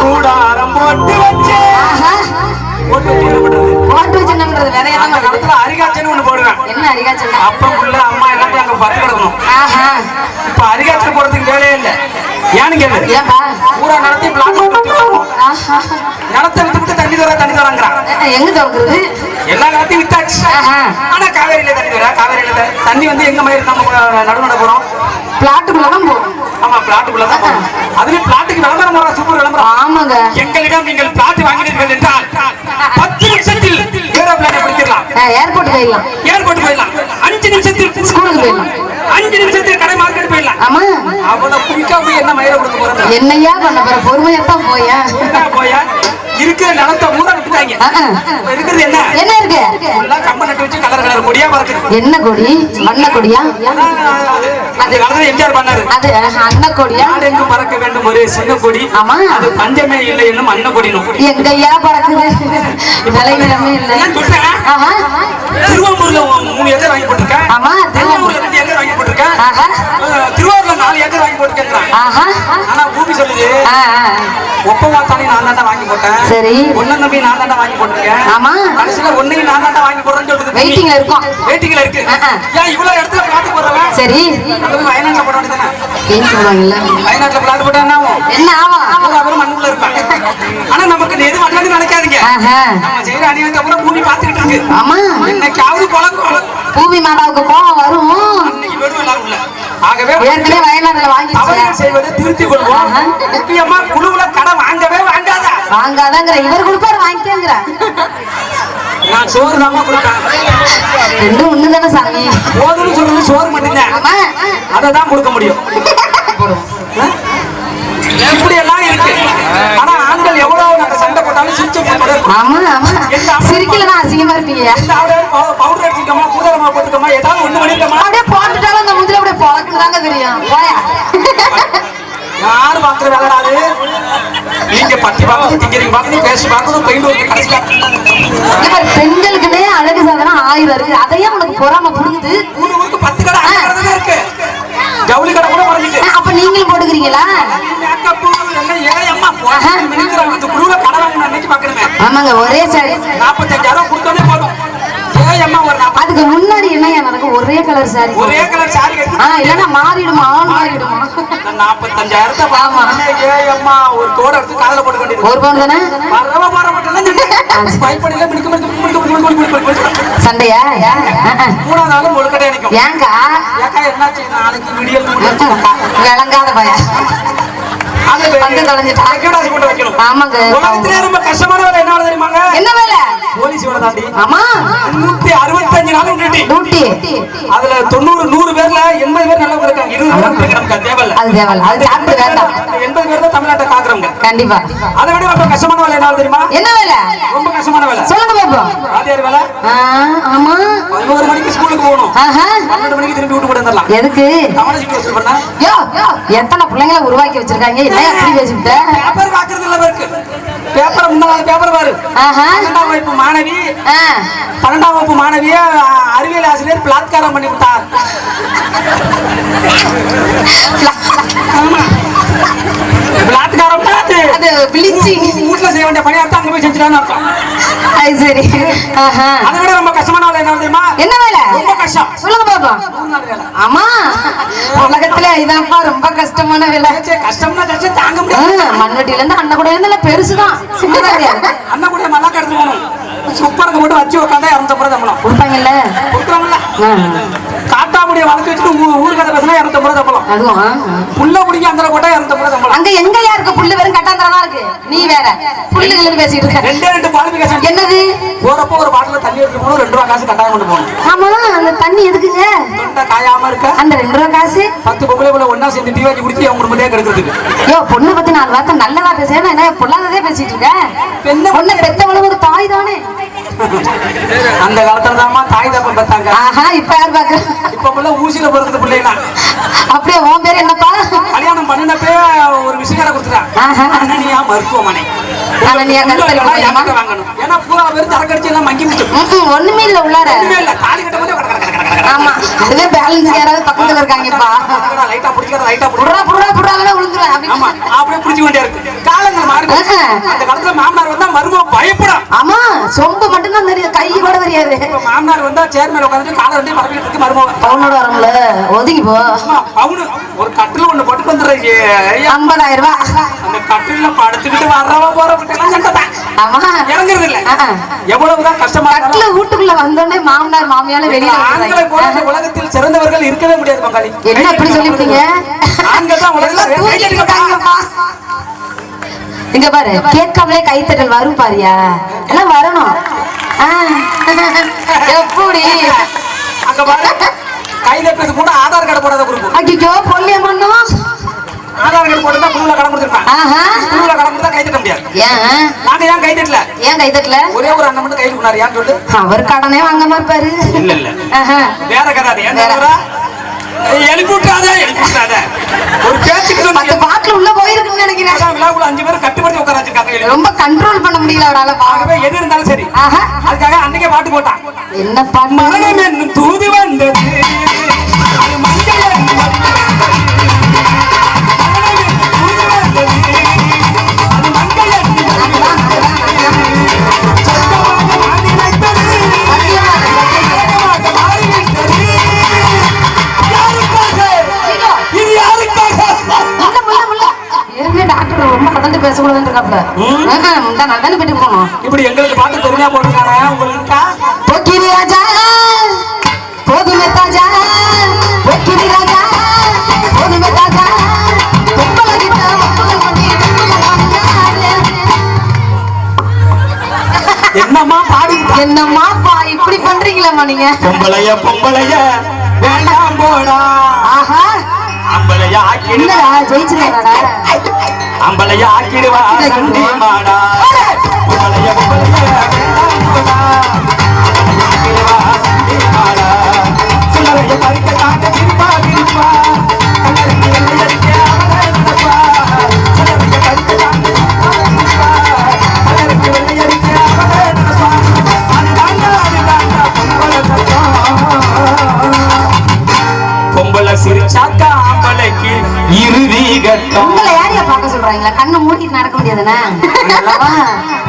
கூடாரம் போட்டு வச்சு. போட்டு வச்சு என்ன பண்றது? போட்டு வச்சு நம்புறது வேற அந்த என்ன காலத்துல அரிகாச்சல் ஒண்ணு போடுவேன் என்ன அரிகாச்சல் அப்பா புள்ள அம்மா எல்லாத்தையும் அங்க பத்து கிடக்கணும். ஆஹா. இப்ப அரிகாச்சல் போடுறதுக்கு வேலையே இல்ல. ஏன்னு கேளு. பூரா நடத்தி ஆஹா. நிலத்தை விட்டு விட்டு தண்ணி தர தண்ணி தராங்கிறான். எங்க திறக்கிறது எல்லா நிலத்தையும் வித்தாச்சு ஆனா காவேரியில தண்ணி தர காவேரியில தண்ணி வந்து எங்க மயிர் நம்ம நடு நட போறோம்? பிளாட்டுக்குள்ளதான் போகும் ஆமா பிளாட்டுக்குள்ள தான் அதுலயும் பிளாட்டுக்கு விளம்பரம் போறோம் சூப்பர் விளம்பரம் ஆமாங்க. எங்களிடம் நீங்கள் பிளாட் வாங்கினீர்கள் என்றால் பத்து நிமிஷத்தில் ஏரோப்ளானை பிடிச்சிடலாம். ஏர்போர்ட் போயிடலாம். ஏர்போர்ட் போயிடலாம். அஞ்சு நிமிஷத்தில் ஸ்கூலுக்கு போயிடலாம். அஞ்சு நிமிஷத்தில் கடை மார்க்கெட் போயிடலாம். ஆமா. அவ்வளவு குயிக்கா போய் என்ன மயிரை கொடுக்க போறது என்னையா பண்ண போற? பொறுமையாத்தான் போயா? போயா? இருக்கிற நிலத்தை விட்டுட்டாங்க. இருக்கிறது என்ன? என்ன இருக்கு? எல்லாம் கம்ப நட்டு வச்சு கலர் கலர் கொடியா பறக்குது. என்ன கொடி? வண்ண கொடியா? அந்த காலத்துல எம்ஜிஆர் பண்ணாரு. அது கொடியா? பறக்க வேண்டும்? ஒரு சின்ன கொடி. ஆமா. அது பஞ்சமே இல்லை என்னும் எங்கய்யா பறக்குது? விளைநிலமே இல்ல. திருவாரூர்ல மூணு ஏக்கர் வாங்கி போட்டிருக்கேன். ஆமா. திருவாரூர்ல நாலு ஏக்கர் வாங்கி போட்டுருக்கேன் ஆஹா. ஆனா பூமி சொல்லுது ஆ, ஆ. ஒப்ப மாத்தானே நான் தாண்டா வாங்கி போட்டேன். சரி. ஒன்ன நம்பி நான் தாண்டா வாங்கி போட்டிருக்கேன். ஆமா. கடைசியில ஒன்னையும் நான் தாண்டா வாங்கி போடுறேன்னு சொல்லுது. வெயிட்டிங்ல இருக்கோம். வெயிட்டிங்ல இருக்கு. ஏன் இவ்வளவு இடத்துல பிளாட் போடுறவன்? சரி. வயநாட்டுல போட வேண்டியதானே வயநாட்டுல பிளாட் போட்டா என்ன ஆகும்? என்ன ஆவா இருப்பாங்க. ஆனா நமக்கு எது வரலன்னு நினைக்காதீங்க. ஆஹா. நம்ம செய்யற அநியாயத்தை கூட பூமி பாத்துக்கிட்டு இருக்கு. ஆமா. என்னைக்காவது பழக்கம் பூமி மாதாவுக்கு கோவம் வரும். அன்னைக்கு வெறும் எல்லாரும் உள்ள. ஆகவே ஏற்கனவே வயநாடுல வாங்கிடுச்சு தவறுகள் செய்வதை திருத்திக் கொள்வோம். ஆஹா. முக்கியமா குழுவுல கடன் வாங்கவே வாங்காத. வாங்காதங்கிற. இவர் கொடுப்பாரு வாங்கிக்கங்கிற நான் சோறு தாமா கொடுப்பேன் ரெண்டும் ஒண்ணு தானே சாமி. போதும்னு சொல்றது சோறு மட்டும்தான். ஆமா. அதை தான் கொடுக்க முடியும். இப்படி எல்லாம் ஆனா ஆண்கள் எவ்வளவு நாங்க சண்டை போட்டாலும் சிரிச்ச சிரிக்கலன்னா அசிங்கமா இருப்பீங்க. இந்த ஆளு பவு- பவுடர் அடிச்சிருக்கோமா பூதரமா போட்டுக்கோமா ஏதாவது ஒண்ணு பண்ணிருக்கோமா அப்படியே போட்டுட்டாலும் அந்த முதுல அப்படியே பொழக்குன்னு தாங்க தெரியும் யாரு பாக்குற வேலைடாது நீங்க திங்கிறீங்க பேசி பெயிண்ட் ஒர்க் கடைசியில. மாதிரி பெண்களுக்குன்னே அழகு சாதனம் இருக்கு. அதையே உனக்கு பொறாம ஊருக்கு பத்து கடை இருக்கு. ஜவுளி கடை கூட குறைஞ்சிட்டு அஹ், அப்ப நீங்களும் போட்டுக்கிறீங்களா மேக்கப் எல்லாம் ஏன் அம்மா மினிக்கிறாங்க இந்த குழுவுல கடை வாங்கணும் அன்னைக்கு பார்க்கணுமே ஆமாங்க ஒரே சாரி. நாற்பத்தஞ்சாயிரம் கொடுத்தோன்னே போதும். அதுக்கு முன்னாடி என்னையா நடக்கும் ஒரே கலர் சாரி ஒரே கலர் சாரி மாறிடுமா? மாறிடுமா? நாற்பத்தஞ்சாயிரத்தை ஒரு தோட எடுத்து காதுல போட்டு ஒரு பவுன் தானே? வரவ மட்டும் பைப்படியில சண்டையா. மூணாவது நாளும் முழுக்கட்டே நிற்கும் ஏங்கா? ஏக்கா என்னாச்சு? நாளைக்கு விடியல் விளங்காத பைய அது வந்து தொலைஞ்சிட்டா. வைக்கணும். ஆமாங்க. உலகத்திலே ரொம்ப கஷ்டமான வேலை என்ன வேலை தெரியுமாங்க என்ன வேலை? போலீஸ் வேலை தாண்டி. ஆமா. முன்னூத்தி அறுபத்தஞ்சு நாள் டியூட்டி டியூட்டி அதுல தொண்ணூறு நூறு பேர்ல எண்பது பேர் நல்லவங்க இருக்காங்க இருபது பேர் நமக்கு தேவையில்ல. அது தேவையில்ல. அது சாப்பிட்டு வேண்டாம். எண்பது பேர் தான் தமிழ்நாட்டை காக்குறவங்க. கண்டிப்பா. அதை விட ரொம்ப கஷ்டமான வேலை என்ன தெரியுமா? என்ன வேலை? ரொம்ப கஷ்டமான வேலை. சொல்லுங்க வாத்தியார் வேலை? ஆமா. பதினோரு மணிக்கு ஸ்கூலுக்கு போகணும். ஆஹா. பன்னெண்டு மணிக்கு திரும்பி வீட்டு கூட வந்துடலாம். எதுக்கு? யோ எத்தனை பிள்ளைங்களை உருவாக்கி வச்சிருக்காங்க? என்ன எப்படி பேசிவிட்ட பேப்பர் பாக்குறது இல்ல இருக்கு பேப்பரை முன்னாள் பேப்பர் பாரு. ஆஹா. பன்னெண்டாம் வகுப்பு மாணவி. பன்னெண்டாம் வகுப்பு மாணவிய அறிவியல் ஆசிரியர் பலாத்காரம் பண்ணி விட்டார். பலாத்காரம் ப்ளீச்சிங் வீட்டுல செய்ய வேண்டிய பணியார்த்தம் அங்க போய் செஞ்சுட்டான்னு அது சரி. ஆஹா. அதை விட ரொம்ப கஷ்டமான வேலை என்ன தெரியுமா? என்ன வேலை? ரொம்ப கஷ்டம். சொல்லுங்க பாப்போம் ஆமா. உலகத்துல இதான்ப்பா ரொம்ப கஷ்டமான வேலை. கஷ்டம்னா கஷ்டம் தாங்க முடியாது. மண்வெட்டில இருந்து அண்ணன் கூட இருந்து பெருசுதான். அண்ணன் கூட மல்லாக்க எடுத்து போகணும். சுப்பரங்க போட்டு வச்சு உட்காந்தா இரநூத்தம்பது சம்பளம் கொடுப்பாங்கல்ல? கொடுக்குறாங்கல்ல காட்டாமுடிய வளர்த்து வச்சுட்டு ஊ- ஊர் கதை பேசினா இரநூத்தம்பது சம்பளம் அதுவும். புள்ள முடிங்க அந்த போட்டா இரநூத்தம்பது சம்பளம் அங்க எங்க யாருக்கு புல்லு வெறும் கட்டாந்தரமா இருக்கு. நீ வேற. புல்லுகள் பேசிட்டு இருக்க. ரெண்டே ரெண்டு குவாலிபிகேஷன் என்னது? போறப்போ ஒரு பாட்டில் தண்ணி எடுத்து போகணும் ரெண்டு ரூபா காசு கட்டாயம் கொண்டு போகணும். ஆமா அந்த தண்ணி எதுக்குங்க? தொண்டை காயாம இருக்க. அந்த ரெண்டு ரூபா காசு? பத்து பொம்பளை போல ஒன்னா சேர்ந்து டீ வாங்கி குடிச்சு அவங்க குடும்பத்தையே கெடுக்கிறதுக்கு. யோ பொண்ணு பத்தி நாலு வார்த்தை நல்லதா பேசுறேன் என்ன பொல்லாததே பேசிட்டு இருக்க? பெண்ணை பொண்ணு பெத்தவளும் ஒரு தாய் தானே. அந்த காலத்துல தாமா தாய் தப்பம் பெத்தாங்க. ஆஹா இப்ப யார் பாக்குற? இப்ப புள்ள ஊசியில பிறகுது பிள்ளைங்க அப்படியே உன் பேர் என்னப்பா? கல்யாணம் பண்ணினப்பே ஒரு விஷயம் கொடுத்துட்டான் ஆஹா. அனனியா மருத்துவமனை. அனன்யா வாங்கணும்? ஏன்னா பூரா பேர் தரக்கடிச்சு எல்லாம் மங்கி முடிச்சு ஒண்ணுமே இல்ல உள்ளார. ஒண்ணுமே இல்ல. தாலி கட்ட போதே ஆமா. அதுவே பேலன்ஸ் யாராவது பக்கத்துல இருக்காங்கப்பா. லைட்டா லைட்டா புடுறா புடுறா புடுறாவே விழுந்துருவேன் ஆமா அப்படியே பிடிச்சு கொண்டே இருக்கு. கிடையாது அந்த காலத்துல மாமனார் வந்தா மருமக பயப்படும் ஆமா சொம்பு மட்டும்தான் தெரியும் கை கூட தெரியாது. மாமனார் வந்தா சேர் மேல உட்காந்துட்டு காலை ரெண்டையும் மரபிட்டு இருக்கு மருமக. பவுனோட வரம்ல ஒதுங்கி போ. அவனு ஒரு கட்டில ஒண்ணு போட்டு வந்துடுறீங்க ஐம்பதாயிரம் ரூபாய் அந்த கட்டில படுத்துக்கிட்டு வர்றவ போறவங்க சண்டை ஆமா. இறங்குறது இல்ல. எவ்வளவுதான் கஷ்டமா கட்டில வீட்டுக்குள்ள வந்தோடனே மாமனார் மாமியால ஆண்களை போல இந்த. உலகத்தில் சிறந்தவர்கள் இருக்கவே முடியாது பங்காளி என்ன அப்படி ஆண்கள் தான் உலகத்துல இருக்காங்கப்பா. இங்க பாரு கேட்காமலே கைத்தட்டல் வரும் பாரியா. எல்லாம் வரணும். எப்படி? அங்க பாரு. கை தட்டுறது கூட ஆதார் கார்டு போடாத குரூப் ஐயோ பொல்லிய பண்ணும் ஆதார் கார்டு போட்டு தான் குழுவில் கடன் கொடுத்துருப்பான். கடன் கை தட்ட முடியாது. ஏன்? நாங்க ஏன் கை தட்டல ஏன் ஒரே ஒரு அண்ணன் மட்டும் கை ஏன்னு சொல்லு அவர் கடனே வாங்காம இருப்பாரு இல்ல இல்ல. வேற கதை அது. ஏன் எழுப்பி விட்டுறாத எழுப்பி விட்டுறாத ஒரு பேச்சுக்கு பத்து சொன்னீங்க. பாட்டில் உள்ள போயிருக்குன்னு நினைக்கிறேன். விழாக்குள்ள அஞ்சு பேர் கட்டுப்படுத்தி உட்கார வச்சிருக்காங்க. ரொம்ப கண்ட்ரோல் பண்ண முடியல அவரால. ஆகவே எது இருந்தாலும் சரி. அதுக்காக அன்னைக்கே பாட்டு போட்டான். என்ன பண்ண மரணம் தூது வந்தது. அது மஞ்சள் தானே போனோம். இப்படி எங்களுக்கு பார்த்து பெருமையா போட்டிருக்காங்க உங்களுக்கு இருக்கா? போக்கிரி ராஜா, போதுமே தாஜா, போக்கிரி ராஜா, போதுமே தாஜா, பொம்பளை கிட்ட ஒப்பனை பண்ணி திருமணம் பண்ணாரு. என்னம்மா என்னம்மாப்பா இப்படி பண்றீங்களேம்மா நீங்க? பொம்பளைய பொம்பளைய வேண்டாம் போடா. ஆஹா! அம்பளைய ஆக்கிடுவா என்னடா ஜெயிச்சிருவாடா அம்பளைய ஆக்கிடுவா சண்டி மாடா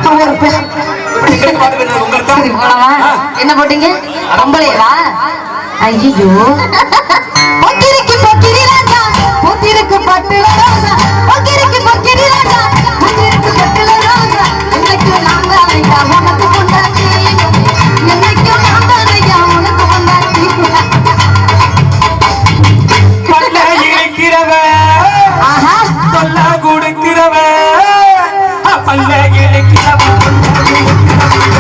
மூடிட்டு ஒரு என்ன போட்டீங்க? பொம்பளையவா ஐயோ பல்ல இழுக்கிறவ நான்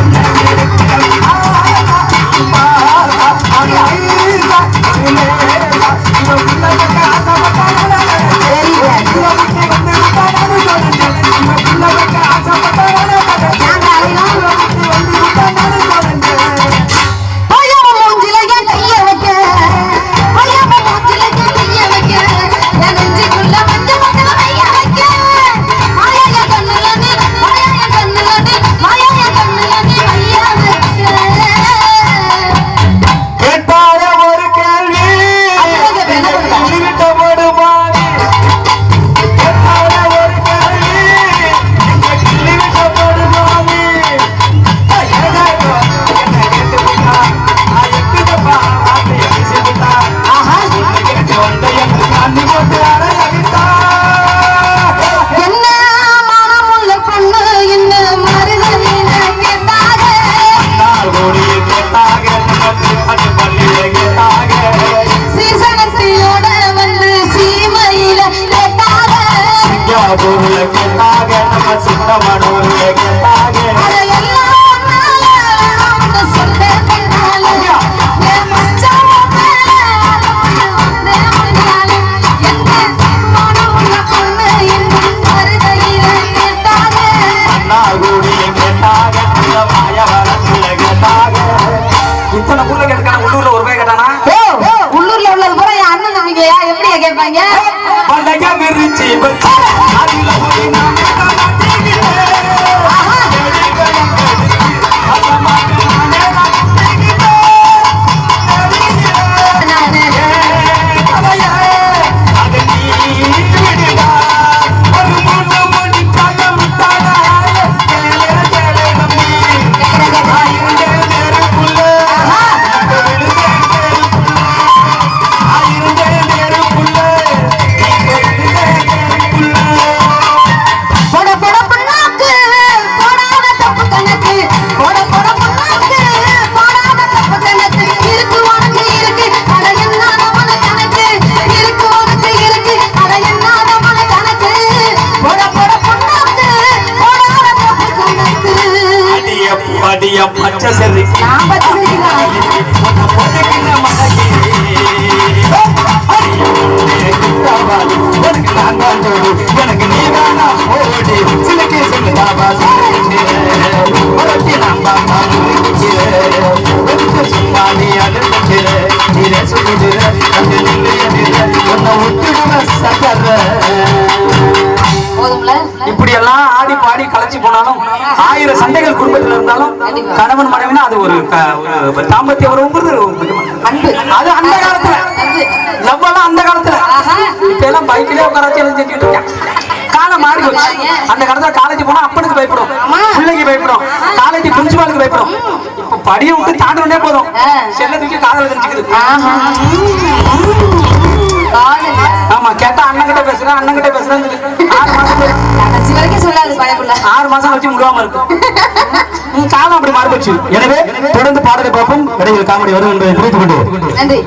I don't like it. எனக்கு நீ வேணா ஓடி சிலக்கு நான் பாப்பா சும்மா நீ நீரே சொல்லுகிற சகர சண்டைகள் குடும்பத்துல இருந்தாலும் கணவன் மனைவினா அது ஒரு தாம்பத்திய உறவுங்கிறது அன்பு அது அந்த காலத்துல. அன்பு லவ் எல்லாம் அந்த காலத்துல. இப்ப எல்லாம் பைக்கிலே உட்கார வச்சு செஞ்சுட்டு இருக்கேன். காலம் மாறி போச்சு. அந்த காலத்துல காலேஜ் போனா அப்பனுக்கு பயப்படும். பிள்ளைக்கு பயப்படும். காலேஜ் பிரின்சிபாலுக்கு பயப்படும். இப்ப படியை விட்டு தாண்டனே போதும். செல்ல தூக்கி காதல தெரிஞ்சுக்குது ஆமா கேட்டா அண்ணன் கிட்ட பேசுறேன் அண்ணன் கிட்ட பேசுறேன் ஆறு மாசம் ஆறு மாசம் வச்சு முழுவாம இருக்கும் காலம் அப்படி மாறிப்போச்சு. எனவே தொடர்ந்து பாடலை பார்ப்போம். இடையில் காமெடி வரும் என்பதை புரிந்து கொண்டு. நன்றி